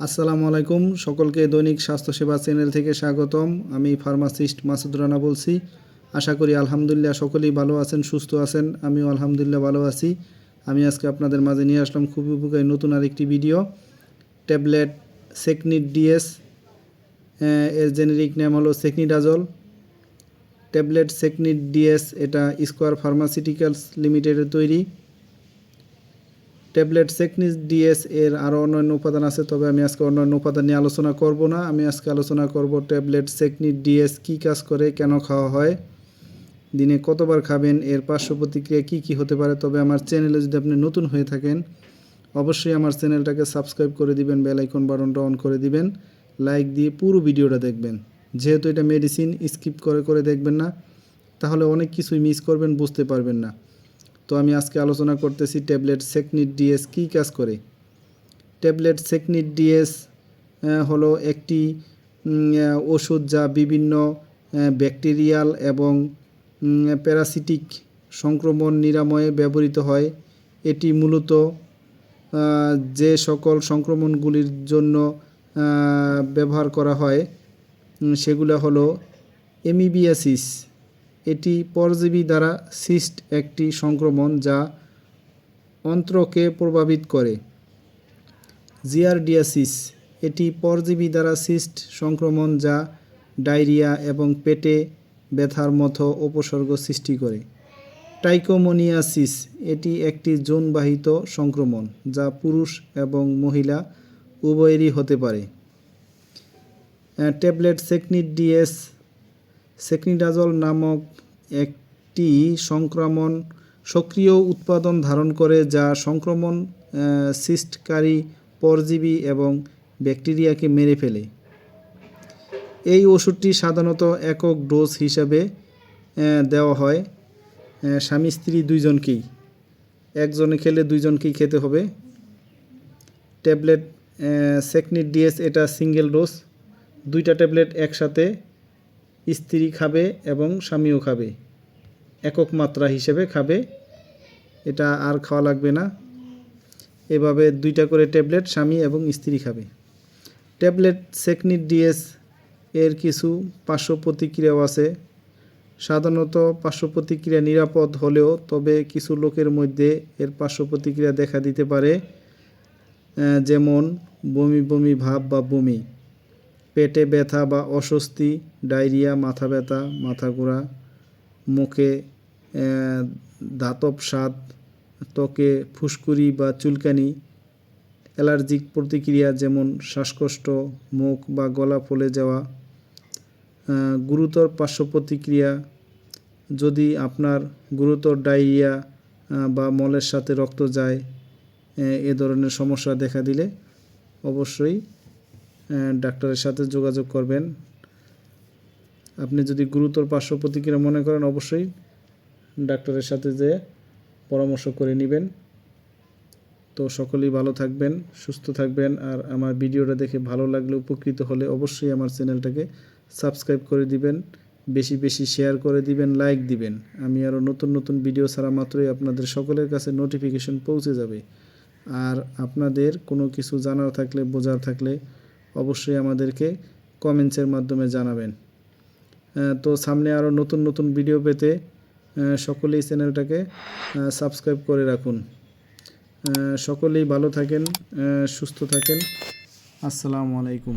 আসসালামু আলাইকুম, সকলকে দৈনিক স্বাস্থ্যসেবা চ্যানেল থেকে স্বাগতম। আমি ফার্মাসিস্ট মাসুদ রানা বলছি। আশা করি আলহামদুলিল্লাহ সকলেই ভালো আছেন, সুস্থ আছেন। আমিও আলহামদুলিল্লাহ ভালো আছি। আমি আজকে আপনাদের মাঝে নিয়ে আসলাম খুবই উপকারী নতুন আরেকটি ভিডিও। ট্যাবলেট সেকনিট ডিএস এর জেনেরিক নাম হলো সেকনিডাজল। ট্যাবলেট সেকনিট ডিএস, এটা স্কোয়ার ফার্মাসিউটিক্যালস লিমিটেডের তৈরি। ট্যাবলেট সেকনিস ডিএস এর আরও অন্যান্য উপাদান আছে, তবে আমি আজকে অন্যান্য উপাদান নিয়ে আলোচনা করব না। আমি আজকে আলোচনা করব ট্যাবলেট সেকনিট ডিএস কী কাজ করে, কেন খাওয়া হয়, দিনে কতবার খাবেন, এর পার্শ্ব প্রতিক্রিয়া কী কী হতে পারে, তবে আমার চ্যানেলে যদি আপনি নতুন হয়ে থাকেন, অবশ্যই আমার চ্যানেলটাকে সাবস্ক্রাইব করে দিবেন বেল আইকন বাটনটা অন করে দিবেন লাইক দিয়ে পুরো ভিডিওটা দেখবেন। যেহেতু এটা মেডিসিন স্কিপ করে করে দেখবেন না, তাহলে অনেক কিছুই মিস করবেন, বুঝতে পারবেন না। তো আমি আজকে আলোচনা করতেছি ট্যাবলেট সেকনিট ডিএস কী কাজ করে? ট্যাবলেট সেকনিট ডিএস হলো একটি ওষুধ যা বিভিন্ন ব্যাকটেরিয়াল এবং প্যারাসিটিক সংক্রমণ নিরাময়ে ব্যবহৃত হয়। এটি মূলত যে সকল সংক্রমণগুলির জন্য ব্যবহার করা হয় সেগুলো হলো এমিবিয়াসিস এটি পরজীবী দ্বারা সিস্ট একটি সংক্রমণ যা অন্ত্রকে প্রভাবিত করে। জিয়ারডিয়াসিস, এটি পরজীবী দ্বারা সিস্ট সংক্রমণ যা ডায়রিয়া এবং পেটে ব্যথার মতো উপসর্গ সৃষ্টি করে। টাইকোমোনিয়াসিস, এটি একটি যৌনবাহিত সংক্রমণ যা পুরুষ এবং মহিলা উভয়েরই হতে পারে। ট্যাবলেট সেকনিট ডিএস সেকনিডাজল নামক একটি সংক্রমণ সক্রিয় উৎপাদন ধারণ করে যা সংক্রমণ সিস্টকারী পরজীবী এবং ব্যাকটেরিয়াকে মেরে ফেলে। এই ওষুধটি সাধারণত একক ডোজ হিসাবে দেওয়া হয় স্বামী স্ত্রী দুইজনকেই। একজনে খেলে দুইজনকেই খেতে হবে। ট্যাবলেট সেকনিট ডিএস এটা সিঙ্গেল ডোজ। দুইটা ট্যাবলেট একসাথে স্ত্রী খাবে এবং স্বামীও খাবে। একক মাত্রা হিসেবে খাবে। এটা আর খাওয়া লাগবে না। এভাবে দুইটা করে ট্যাবলেট স্বামী এবং স্ত্রী খাবে। ট্যাবলেট সেকনিট ডিএস এর কিছু পার্শ্ব প্রতিক্রিয়াও আছে। সাধারণত পার্শ্ব প্রতিক্রিয়া নিরাপদ হলেও তবে কিছু লোকের মধ্যে এর পার্শ্ব প্রতিক্রিয়া দেখা দিতে পারে যেমন বমি বমি ভাব বা বমি। পেটে ব্যথা বা অস্বস্তি, ডায়রিয়া, মাথা ব্যথা, মাথা ঘোরা, মুখে ধাতব স্বাদ, ত্বকে ফুসকুড়ি বা চুলকানি, অ্যালার্জিক প্রতিক্রিয়া যেমন শ্বাসকষ্ট, মুখ বা গলা ফুলে যাওয়া গুরুতর পার্শ্ব প্রতিক্রিয়া যদি আপনার গুরুতর ডায়রিয়া বা মলের সাথে রক্ত যায় এ ধরনের সমস্যা দেখা দিলে অবশ্যই ডাক্তারের সাথে যোগাযোগ করবেন। আপনি যদি গুরুতর পার্শ্ব প্রতিক্রিয়া মনে করেন, অবশ্যই ডাক্তারের সাথে যে পরামর্শ করে নেবেন। তো সকলেই ভালো থাকবেন, সুস্থ থাকবেন, আর আমার ভিডিওটা দেখে ভালো লাগলে, উপকৃত হলে অবশ্যই আমার চ্যানেলটাকে সাবস্ক্রাইব করে দিবেন, বেশি বেশি শেয়ার করে দিবেন, লাইক দিবেন। আমি আরও নতুন নতুন ভিডিও ছাড়া মাত্রই আপনাদের সকলের কাছে নোটিফিকেশন পৌঁছে যাবে। আর আপনাদের কোনো কিছু জানার থাকলে, বোঝার থাকলে অবশ্যই আমাদেরকে কমেন্টসের মাধ্যমে জানাবেন। তো সামনে আরও নতুন নতুন ভিডিও পেতে সকলেই চ্যানেলটাকে সাবস্ক্রাইব করে রাখুন। সকলেই ভালো থাকেন সুস্থ থাকেন। আসসালামু আলাইকুম।